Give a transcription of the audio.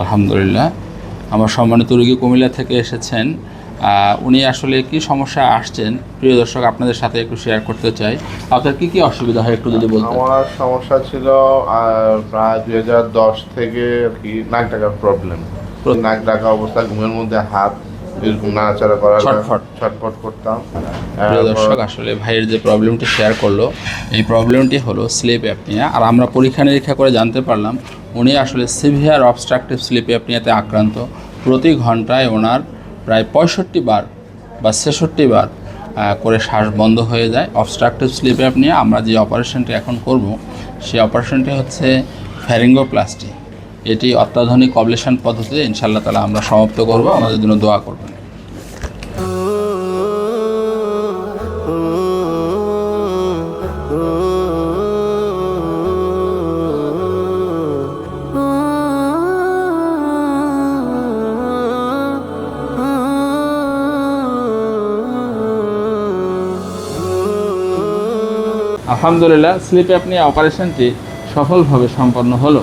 আলহামদুলিল্লাহ। আমার সম্মানিত রোগী কুমিল্লা থেকে এসেছেন। উনি আসলে কি সমস্যা আসছেন? প্রিয় দর্শক আপনাদের সাথে একটু শেয়ার করতে চাই। আপনার কি কি অসুবিধা হয় একটু যদি বলতেন? আমার সমস্যা ছিল প্রায় দুই হাজার দশ থেকে আর কি নাক ডাকার প্রবলেম নাক ডাকা অবস্থা ঘুমের মধ্যে হাত এরকম নাড়াচাড়া করা ছটফট। ছটফট করতাম। প্রিয় দর্শক আসলে ভাইয়ের যে প্রবলেমটি শেয়ার করল এই প্রবলেমটি হলো স্লিপ অ্যাপনিয়া আর আমরা পরীক্ষা নিরীক্ষা করে জানতে পারলাম উনি আসলে সিভিয়ার অবস্ট্রাকটিভ স্লিপ অ্যাপনিয়াতে আক্রান্ত। প্রতি ঘন্টায় ওনার প্রায় পঁয়ষট্টি বার বা ছেষট্টি বার করে শ্বাস বন্ধ হয়ে যায়। অবস্ট্রাকটিভ স্লিপ অ্যাপনিয়া আমরা যে অপারেশনটি এখন করব সেই অপারেশনটি হচ্ছে ফ্যারিঙ্গোপ্লাস্টি এটি অত্যাধুনিক অবলেশন পদ্ধতিতে ইনশাল্লাহ তালা আমরা সমাপ্ত করব। আমাদের জন্য দোয়া করবেন। আলহামদুলিল্লাহ স্লিপ আপনি অপারেশনটি সফলভাবে সম্পন্ন হলো।